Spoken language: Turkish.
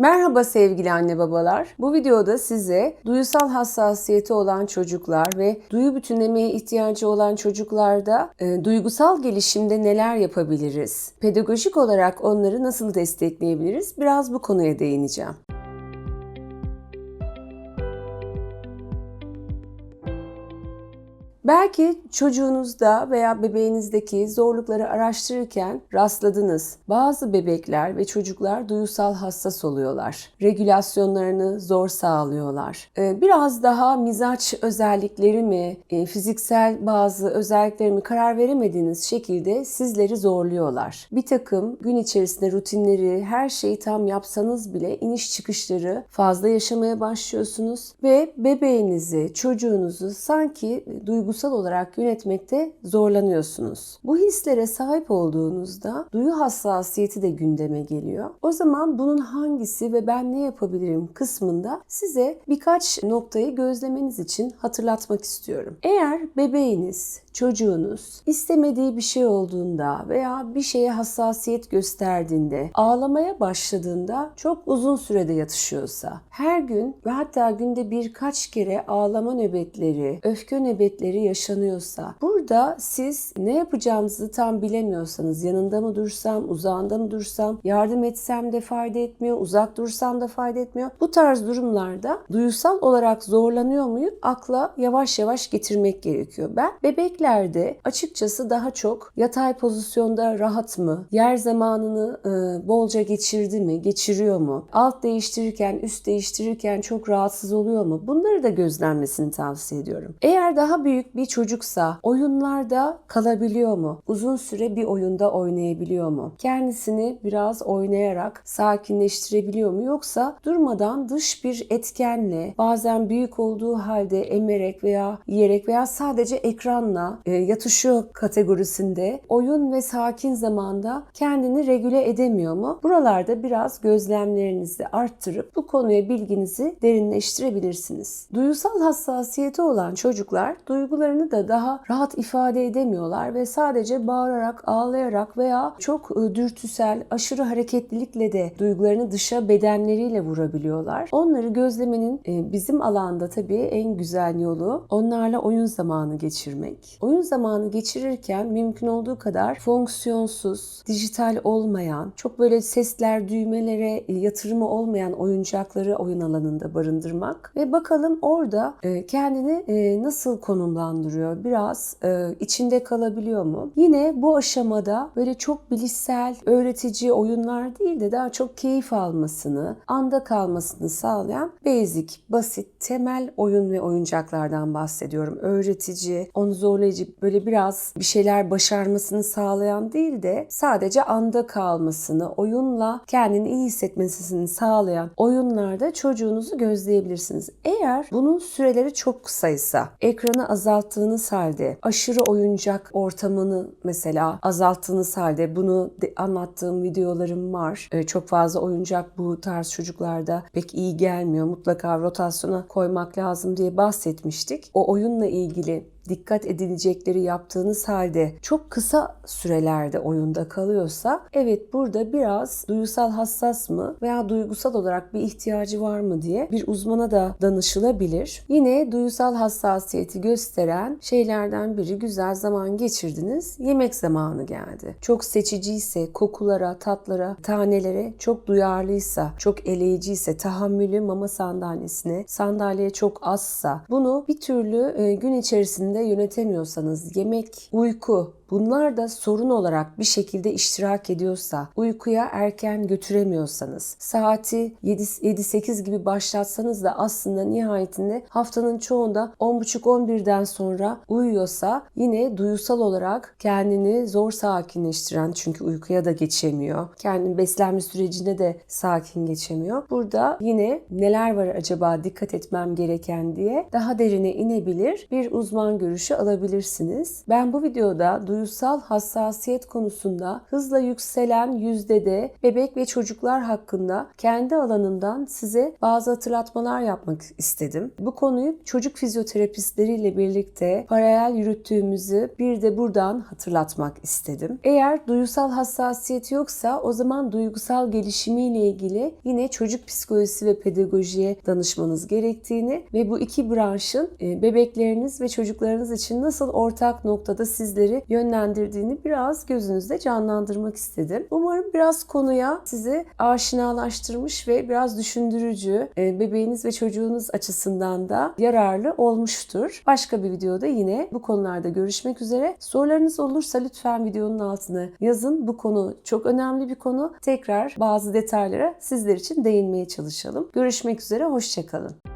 Merhaba sevgili anne babalar. Bu videoda size duyusal hassasiyeti olan çocuklar ve duyu bütünlemeye ihtiyacı olan çocuklarda e, duygusal gelişimde neler yapabiliriz? Pedagojik olarak onları nasıl destekleyebiliriz? Biraz bu konuya değineceğim. Belki çocuğunuzda veya bebeğinizdeki zorlukları araştırırken rastladınız. Bazı bebekler ve çocuklar duyusal hassas oluyorlar. Regülasyonlarını zor sağlıyorlar. Ee, Biraz daha mizaç özellikleri mi, e, fiziksel bazı özellikleri mi karar veremediğiniz şekilde sizleri zorluyorlar. Bir takım gün içerisinde rutinleri, her şeyi tam yapsanız bile iniş çıkışları fazla yaşamaya başlıyorsunuz ve bebeğinizi, çocuğunuzu sanki duygusal olarak yönetmekte zorlanıyorsunuz. Bu hislere sahip olduğunuzda duyu hassasiyeti de gündeme geliyor. O zaman bunun hangisi ve ben ne yapabilirim kısmında size birkaç noktayı gözlemeniz için hatırlatmak istiyorum. Eğer bebeğiniz, çocuğunuz istemediği bir şey olduğunda veya bir şeye hassasiyet gösterdiğinde, ağlamaya başladığında çok uzun sürede yatışıyorsa, her gün ve hatta günde birkaç kere ağlama nöbetleri, öfke nöbetleri yaşanıyorsa, burada siz ne yapacağınızı tam bilemiyorsanız, yanında mı dursam, uzağında mı dursam, yardım etsem de fayda etmiyor, uzak dursam da fayda etmiyor. Bu tarz durumlarda duysal olarak zorlanıyor muyum? Akla yavaş yavaş getirmek gerekiyor. Ben bebeklerde açıkçası daha çok yatay pozisyonda rahat mı? Yer zamanını e, bolca geçirdi mi? Geçiriyor mu? Alt değiştirirken, üst değiştirirken çok rahatsız oluyor mu? Bunları da gözlenmesini tavsiye ediyorum. Eğer daha büyük bir çocuksa oyunlarda kalabiliyor mu? Uzun süre bir oyunda oynayabiliyor mu? Kendisini biraz oynayarak sakinleştirebiliyor mu? Yoksa durmadan dış bir etkenle bazen büyük olduğu halde emerek veya yiyerek veya sadece ekranla e, yatışıyor kategorisinde oyun ve sakin zamanda kendini regüle edemiyor mu? Buralarda biraz gözlemlerinizi arttırıp bu konuya bilginizi derinleştirebilirsiniz. Duyusal hassasiyeti olan çocuklar duygularını da daha rahat ifade edemiyorlar ve sadece bağırarak, ağlayarak veya çok e, dürtüsel, aşırı hareketlilikle de duygularını dışa bedenleriyle vurabiliyorlar. Onları gözlemenin e, bizim alanda tabii en güzel yolu onlarla oyun zamanı geçirmek. Oyun zamanı geçirirken mümkün olduğu kadar fonksiyonsuz, dijital olmayan, çok böyle sesler, düğmelere yatırımı olmayan oyuncakları oyun alanında barındırmak ve bakalım orada e, kendini e, nasıl konumlandırıyor? Biraz e, içinde kalabiliyor mu? Yine bu aşamada böyle çok bilişsel, öğretici oyunlar değil de daha çok keyif almasını, anda kalmasını sağlayan basic, basit, temel oyun ve oyuncaklardan bahsediyorum. Öğretici, onu zorlayıcı, böyle biraz bir şeyler başarmasını sağlayan değil de sadece anda kalmasını, oyunla kendini iyi hissetmesini sağlayan oyunlarda çocuğunuzu gözleyebilirsiniz. Eğer bunun süreleri çok kısaysa, ekranı azalttığınız halde, aşırı oyuncak ortamını mesela azalttığınız halde bunu anlattığım videolarım var. Ee, çok fazla oyuncak bu tarz çocuklarda pek iyi gelmiyor. Mutlaka rotasyona koymak lazım diye bahsetmiştik. O oyunla ilgili dikkat edilecekleri yaptığınız halde çok kısa sürelerde oyunda kalıyorsa evet burada biraz duygusal hassas mı veya duygusal olarak bir ihtiyacı var mı diye bir uzmana da danışılabilir. Yine duygusal hassasiyeti gösteren şeylerden biri güzel zaman geçirdiniz. Yemek zamanı geldi. Çok seçiciyse, kokulara, tatlara, tanelere çok duyarlıysa, çok eleyiciyse, tahammülü mama sandalyesine, sandalyeye çok azsa bunu bir türlü e, gün içerisinde yönetemiyorsanız yemek, uyku bunlar da sorun olarak bir şekilde iştirak ediyorsa, uykuya erken götüremiyorsanız, saati 7-8 gibi başlatsanız da aslında nihayetinde haftanın çoğunda 10.30-11'den sonra uyuyorsa yine duyusal olarak kendini zor sakinleştiren çünkü uykuya da geçemiyor. Kendini beslenme sürecine de sakin geçemiyor. Burada yine neler var acaba dikkat etmem gereken diye daha derine inebilir bir uzman görüşü alabilirsiniz. Ben bu videoda duyu duyusal hassasiyet konusunda hızla yükselen yüzdede bebek ve çocuklar hakkında kendi alanımdan size bazı hatırlatmalar yapmak istedim. Bu konuyu çocuk fizyoterapistleriyle birlikte paralel yürüttüğümüzü bir de buradan hatırlatmak istedim. Eğer duyusal hassasiyet yoksa o zaman duygusal gelişimiyle ilgili yine çocuk psikolojisi ve pedagojiye danışmanız gerektiğini ve bu iki branşın e, bebekleriniz ve çocuklarınız için nasıl ortak noktada sizleri yönlendirdiğini biraz gözünüzde canlandırmak istedim. Umarım biraz konuya sizi aşinalaştırmış ve biraz düşündürücü, e, bebeğiniz ve çocuğunuz açısından da yararlı olmuştur. Başka bir videoda yine bu konularda görüşmek üzere. Sorularınız olursa lütfen videonun altına yazın. Bu konu çok önemli bir konu. Tekrar bazı detaylara sizler için değinmeye çalışalım. Görüşmek üzere, hoşçakalın.